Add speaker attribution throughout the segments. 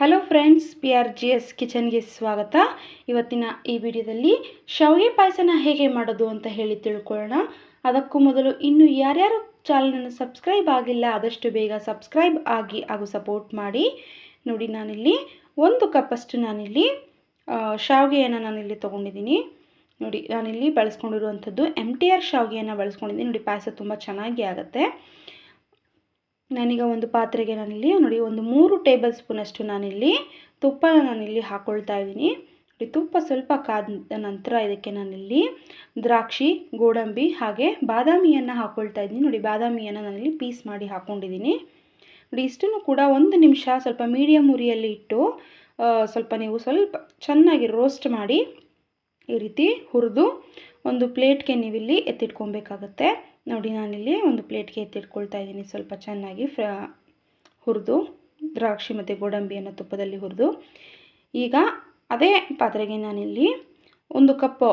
Speaker 1: Hello friends P R G S ಕಿಚನ್ಗೆ ಸ್ವಾಗತ. ಇವತ್ತಿನ ಈ ವಿಡಿಯೋದಲ್ಲಿ ಶಾವಿಗೆ ಪಾಯಸನ ಹೇಗೆ ಮಾಡೋದು ಅಂತ ಹೇಳಿ ತಿಳ್ಕೊಳ್ಳೋಣ. ಅದಕ್ಕೂ ಮೊದಲು ಇನ್ನು ಯಾರ್ಯಾರು ಚಾನಲನ್ನು ಸಬ್ಸ್ಕ್ರೈಬ್ ಆಗಿಲ್ಲ, ಆದಷ್ಟು ಬೇಗ ಸಬ್ಸ್ಕ್ರೈಬ್ ಆಗಿ ಹಾಗೂ ಸಪೋರ್ಟ್ ಮಾಡಿ. ನೋಡಿ, ನಾನಿಲ್ಲಿ ಒಂದು ಕಪ್ಪಷ್ಟು ನಾನಿಲ್ಲಿ ಶಾವಿಗೆಯನ್ನು ನಾನಿಲ್ಲಿ ತೊಗೊಂಡಿದ್ದೀನಿ. ನೋಡಿ, ನಾನಿಲ್ಲಿ ಬಳಸ್ಕೊಂಡಿರುವಂಥದ್ದು ಎಂ ಟಿ ಆರ್ ಶಾವಿಗೆಯನ್ನು ಬಳಸ್ಕೊಂಡಿದ್ದೀನಿ. ನೋಡಿ, ಪಾಯಸ ತುಂಬ ಚೆನ್ನಾಗಿ ಆಗುತ್ತೆ. ನಾನೀಗ ಒಂದು ಪಾತ್ರೆಗೆ ನಾನಿಲ್ಲಿ, ನೋಡಿ, ಒಂದು ಮೂರು ಟೇಬಲ್ ಸ್ಪೂನಷ್ಟು ನಾನಿಲ್ಲಿ ತುಪ್ಪನ ನಾನಿಲ್ಲಿ ಹಾಕ್ಕೊಳ್ತಾ ಇದ್ದೀನಿ. ತುಪ್ಪ ಸ್ವಲ್ಪ ಕಾದ ನಂತರ ಇದಕ್ಕೆ ನಾನಿಲ್ಲಿ ದ್ರಾಕ್ಷಿ, ಗೋಡಂಬಿ ಹಾಗೆ ಬಾದಾಮಿಯನ್ನು ಹಾಕ್ಕೊಳ್ತಾ ಇದ್ದೀನಿ. ನೋಡಿ, ಬಾದಾಮಿಯನ್ನು ನಾನಿಲ್ಲಿ ಪೀಸ್ ಮಾಡಿ ಹಾಕ್ಕೊಂಡಿದ್ದೀನಿ ನೋಡಿ, ಇಷ್ಟನ್ನು ಕೂಡ ಒಂದು ನಿಮಿಷ ಸ್ವಲ್ಪ ಮೀಡಿಯಮ್ ಉರಿಯಲ್ಲಿ ಇಟ್ಟು ಸ್ವಲ್ಪ ನೀವು ಸ್ವಲ್ಪ ಚೆನ್ನಾಗಿ ರೋಸ್ಟ್ ಮಾಡಿ ಈ ರೀತಿ ಹುರಿದು ಒಂದು ಪ್ಲೇಟ್ಗೆ ನೀವಿಲ್ಲಿ ಎತ್ತಿಟ್ಕೊಬೇಕಾಗತ್ತೆ. ನೋಡಿ, ನಾನಿಲ್ಲಿ ಒಂದು ಪ್ಲೇಟ್ಗೆ ಎತ್ತಿಟ್ಕೊಳ್ತಾ ಇದ್ದೀನಿ. ಸ್ವಲ್ಪ ಚೆನ್ನಾಗಿ ಫ್ರ, ಹುರಿದು, ದ್ರಾಕ್ಷಿ ಮತ್ತು ಗೋಡಂಬಿಯನ್ನು ತುಪ್ಪದಲ್ಲಿ ಹುರಿದು. ಈಗ ಅದೇ ಪಾತ್ರೆಗೆ ನಾನಿಲ್ಲಿ ಒಂದು ಕಪ್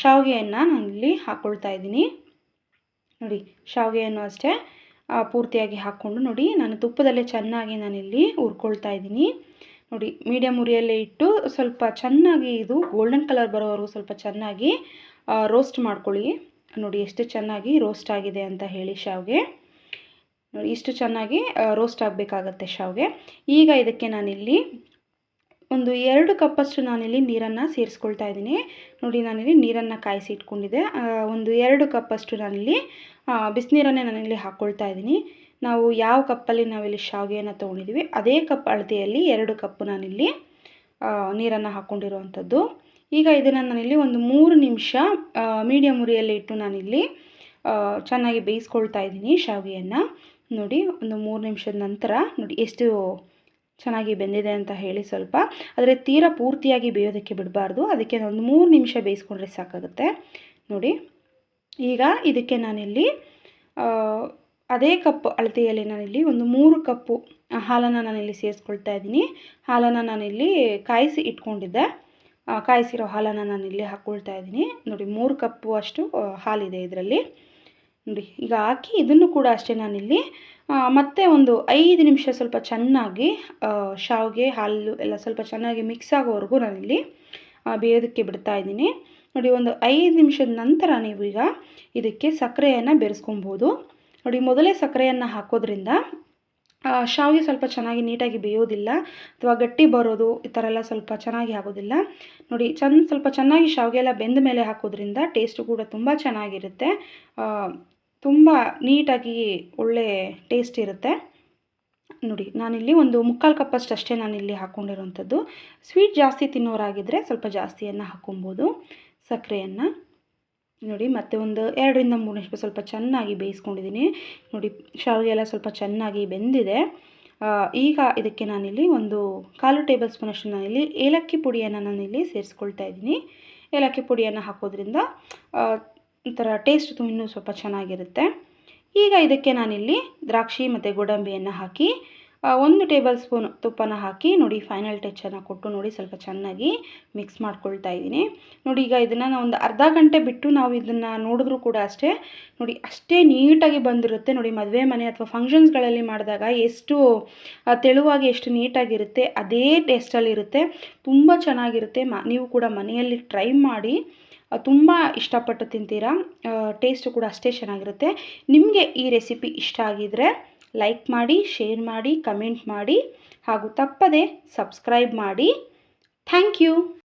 Speaker 1: ಶಾವಿಗೆಯನ್ನು ನಾನಿಲ್ಲಿ ಹಾಕ್ಕೊಳ್ತಾ ಇದ್ದೀನಿ. ನೋಡಿ, ಶಾವಿಗೆಯನ್ನು ಅಷ್ಟೇ ಪೂರ್ತಿಯಾಗಿ ಹಾಕ್ಕೊಂಡು ನೋಡಿ, ನಾನು ತುಪ್ಪದಲ್ಲೇ ಚೆನ್ನಾಗಿ ನಾನಿಲ್ಲಿ ಹುರ್ಕೊಳ್ತಾ ಇದ್ದೀನಿ. ನೋಡಿ ಮೀಡಿಯಮ್ ಉರಿಯಲ್ಲೇ ಇಟ್ಟು ಸ್ವಲ್ಪ ಚೆನ್ನಾಗಿ ಇದು ಗೋಲ್ಡನ್ ಕಲರ್ ಬರೋವರೆಗೂ ಸ್ವಲ್ಪ ಚೆನ್ನಾಗಿ ರೋಸ್ಟ್ ಮಾಡ್ಕೊಳ್ಳಿ. ನೋಡಿ ಎಷ್ಟು ಚೆನ್ನಾಗಿ ರೋಸ್ಟ್ ಆಗಿದೆ ಅಂತ ಹೇಳಿ ಶಾವಿಗೆ. ನೋಡಿ ಇಷ್ಟು ಚೆನ್ನಾಗಿ ರೋಸ್ಟ್ ಆಗಬೇಕಾಗತ್ತೆ ಶಾವಿಗೆ. ಈಗ ಇದಕ್ಕೆ ನಾನಿಲ್ಲಿ ಒಂದು ಎರಡು ಕಪ್ಪಷ್ಟು ನಾನಿಲ್ಲಿ ನೀರನ್ನು ಸೇರಿಸ್ಕೊಳ್ತಾ ಇದ್ದೀನಿ. ನೋಡಿ ನಾನಿಲ್ಲಿ ನೀರನ್ನು ಕಾಯಿಸಿ ಇಟ್ಕೊಂಡಿದ್ದೆ ಒಂದು ಎರಡು ಕಪ್ಪಷ್ಟು ನಾನಿಲ್ಲಿ ಬಿಸಿನೀರನ್ನೇ ನಾನಿಲ್ಲಿ ಹಾಕ್ಕೊಳ್ತಾ ಇದ್ದೀನಿ. ನಾವು ಯಾವ ಕಪ್ಪಲ್ಲಿ ನಾವಿಲ್ಲಿ ಶಾವಿಗೆಯನ್ನು ತೊಗೊಂಡಿದ್ದೀವಿ, ಅದೇ ಕಪ್ ಅಳತೆಯಲ್ಲಿ ಎರಡು ಕಪ್ಪು ನಾನಿಲ್ಲಿ ನೀರನ್ನು ಹಾಕ್ಕೊಂಡಿರುವಂಥದ್ದು. ಈಗ ಇದನ್ನು ನಾನಿಲ್ಲಿ ಒಂದು ಮೂರು ನಿಮಿಷ ಮೀಡಿಯಮ್ ಉರಿಯಲ್ಲಿ ಇಟ್ಟು ನಾನಿಲ್ಲಿ ಚೆನ್ನಾಗಿ ಬೇಯಿಸ್ಕೊಳ್ತಾ ಇದ್ದೀನಿ ಶಾವಿಗೆಯನ್ನು ನೋಡಿ, ಒಂದು ಮೂರು ನಿಮಿಷದ ನಂತರ, ನೋಡಿ ಎಷ್ಟು ಚೆನ್ನಾಗಿ ಬೆಂದಿದೆ ಅಂತ ಹೇಳಿ ಸ್ವಲ್ಪ. ಆದರೆ ತೀರಾ ಪೂರ್ತಿಯಾಗಿ ಬೇಯೋದಕ್ಕೆ ಬಿಡಬಾರ್ದು. ಅದಕ್ಕೆ ಒಂದು ಮೂರು ನಿಮಿಷ ಬೇಯಿಸ್ಕೊಂಡ್ರೆ ಸಾಕಾಗುತ್ತೆ. ನೋಡಿ, ಈಗ ಇದಕ್ಕೆ ನಾನಿಲ್ಲಿ ಅದೇ ಕಪ್ ಅಳತೆಯಲ್ಲಿ ನಾನಿಲ್ಲಿ ಒಂದು ಮೂರು ಕಪ್ಪು ಹಾಲನ್ನು ನಾನಿಲ್ಲಿ ಸೇರಿಸ್ಕೊಳ್ತಾ ಇದ್ದೀನಿ. ಹಾಲನ್ನು ನಾನಿಲ್ಲಿ ಕಾಯಿಸಿ ಇಟ್ಕೊಂಡಿದ್ದೆ. ಕಾಯಿಸಿರೋ ಹಾಲನ್ನು ನಾನು ಇಲ್ಲಿ ಹಾಕ್ಕೊಳ್ತಾ ಇದ್ದೀನಿ. ನೋಡಿ, ಮೂರು ಕಪ್ಪು ಅಷ್ಟು ಹಾಲಿದೆ ಇದರಲ್ಲಿ. ನೋಡಿ, ಈಗ ಹಾಕಿ ಇದನ್ನು ಕೂಡ ಅಷ್ಟೇ ನಾನಿಲ್ಲಿ ಮತ್ತೆ ಒಂದು ಐದು ನಿಮಿಷ ಸ್ವಲ್ಪ ಚೆನ್ನಾಗಿ ಶಾವಿಗೆ, ಹಾಲು ಎಲ್ಲ ಸ್ವಲ್ಪ ಚೆನ್ನಾಗಿ ಮಿಕ್ಸ್ ಆಗೋವರೆಗೂ ನಾನಿಲ್ಲಿ ಬೇಯೋದಕ್ಕೆ ಬಿಡ್ತಾ ಇದ್ದೀನಿ. ನೋಡಿ, ಒಂದು ಐದು ನಿಮಿಷದ ನಂತರ ನೀವು ಈಗ ಇದಕ್ಕೆ ಸಕ್ಕರೆಯನ್ನು ಬೆರೆಸ್ಕೊಬೋದು ನೋಡಿ, ಮೊದಲೇ ಸಕ್ಕರೆಯನ್ನು ಹಾಕೋದ್ರಿಂದ ಶಾವಿಗೆ ಸ್ವಲ್ಪ ಚೆನ್ನಾಗಿ ನೀಟಾಗಿ ಬೇಯೋದಿಲ್ಲ. ಅಥವಾ ಗಟ್ಟಿ ಬರೋದು ಈ ಥರ ಎಲ್ಲ ಸ್ವಲ್ಪ ಚೆನ್ನಾಗಿ ಆಗೋದಿಲ್ಲ. ನೋಡಿ, ಚೆಂದ ಸ್ವಲ್ಪ ಚೆನ್ನಾಗಿ ಶಾವಿಗೆ ಎಲ್ಲ ಬೆಂದ ಮೇಲೆ ಹಾಕೋದ್ರಿಂದ ಟೇಸ್ಟು ಕೂಡ ತುಂಬ ಚೆನ್ನಾಗಿರುತ್ತೆ. ತುಂಬ ನೀಟಾಗಿ ಒಳ್ಳೆ ಟೇಸ್ಟ್ ಇರುತ್ತೆ. ನೋಡಿ, ನಾನಿಲ್ಲಿ ಒಂದು ಮುಕ್ಕಾಲು ಕಪ್ಪಷ್ಟು ಅಷ್ಟೇ ನಾನಿಲ್ಲಿ ಹಾಕ್ಕೊಂಡಿರೋಂಥದ್ದು ಸ್ವೀಟ್ ಜಾಸ್ತಿ ತಿನ್ನೋರಾಗಿದ್ದರೆ ಸ್ವಲ್ಪ ಜಾಸ್ತಿಯನ್ನು ಹಾಕ್ಕೊಬೋದು. ಸಕ್ಕರೆಯನ್ನು. ನೋಡಿ, ಮತ್ತೆ ಒಂದು ಎರಡರಿಂದ ಮೂರು ನಿಮಿಷ ಸ್ವಲ್ಪ ಚೆನ್ನಾಗಿ ಬೇಯಿಸ್ಕೊಂಡಿದ್ದೀನಿ. ನೋಡಿ ಶಾವಿಗೆ ಎಲ್ಲ ಸ್ವಲ್ಪ ಚೆನ್ನಾಗಿ ಬೆಂದಿದೆ. ಈಗ ಇದಕ್ಕೆ ನಾನಿಲ್ಲಿ ಒಂದು ಕಾಲು ಟೇಬಲ್ ಸ್ಪೂನಷ್ಟು ನಾನಿಲ್ಲಿ ಏಲಕ್ಕಿ ಪುಡಿಯನ್ನು ನಾನಿಲ್ಲಿ ಸೇರಿಸ್ಕೊಳ್ತಾ ಇದ್ದೀನಿ. ಏಲಕ್ಕಿ ಪುಡಿಯನ್ನು ಹಾಕೋದ್ರಿಂದ ಒಂಥರ ಟೇಸ್ಟ್ ಇನ್ನೂ ಸ್ವಲ್ಪ ಚೆನ್ನಾಗಿರುತ್ತೆ. ಈಗ ಇದಕ್ಕೆ ನಾನಿಲ್ಲಿ ದ್ರಾಕ್ಷಿ ಮತ್ತು ಗೋಡಂಬಿಯನ್ನು ಹಾಕಿ ಒಂದು ಟೇಬಲ್ ಸ್ಪೂನ್ ತುಪ್ಪನ ಹಾಕಿ ನೋಡಿ ಫೈನಲ್ ಟಚನ್ನು ಕೊಟ್ಟು ನೋಡಿ ಸ್ವಲ್ಪ ಚೆನ್ನಾಗಿ ಮಿಕ್ಸ್ ಮಾಡ್ಕೊಳ್ತಾ ಇದ್ದೀನಿ. ನೋಡಿ ಈಗ ಇದನ್ನು ನಾವು ಒಂದು ಅರ್ಧ ಗಂಟೆ ಬಿಟ್ಟು ನಾವು ಇದನ್ನು ನೋಡಿದ್ರೂ ಕೂಡ ಅಷ್ಟೇ, ನೋಡಿ ಅಷ್ಟೇ ನೀಟಾಗಿ ಬಂದಿರುತ್ತೆ. ನೋಡಿ ಮದುವೆ ಮನೆ ಅಥವಾ ಫಂಕ್ಷನ್ಸ್ಗಳಲ್ಲಿ ಮಾಡಿದಾಗ ಎಷ್ಟು ತೆಳುವಾಗಿ ಎಷ್ಟು ನೀಟಾಗಿರುತ್ತೆ ಅದೇ ಟೇಸ್ಟಲ್ಲಿರುತ್ತೆ ತುಂಬ ಚೆನ್ನಾಗಿರುತ್ತೆ. ಮ, ನೀವು ಕೂಡ ಮನೆಯಲ್ಲಿ ಟ್ರೈ ಮಾಡಿ ತುಂಬ ಇಷ್ಟಪಟ್ಟು ತಿಂತೀರಾ? ಟೇಸ್ಟು ಕೂಡ ಅಷ್ಟೇ ಚೆನ್ನಾಗಿರುತ್ತೆ. ನಿಮಗೆ ಈ ರೆಸಿಪಿ ಇಷ್ಟ ಆಗಿದರೆ ಲೈಕ್ ಮಾಡಿ ಶೇರ್ ಮಾಡಿ ಕಮೆಂಟ್ ಮಾಡಿ ಹಾಗೂ ತಪ್ಪದೆ ಸಬ್ಸ್ಕ್ರೈಬ್ ಮಾಡಿ. Thank you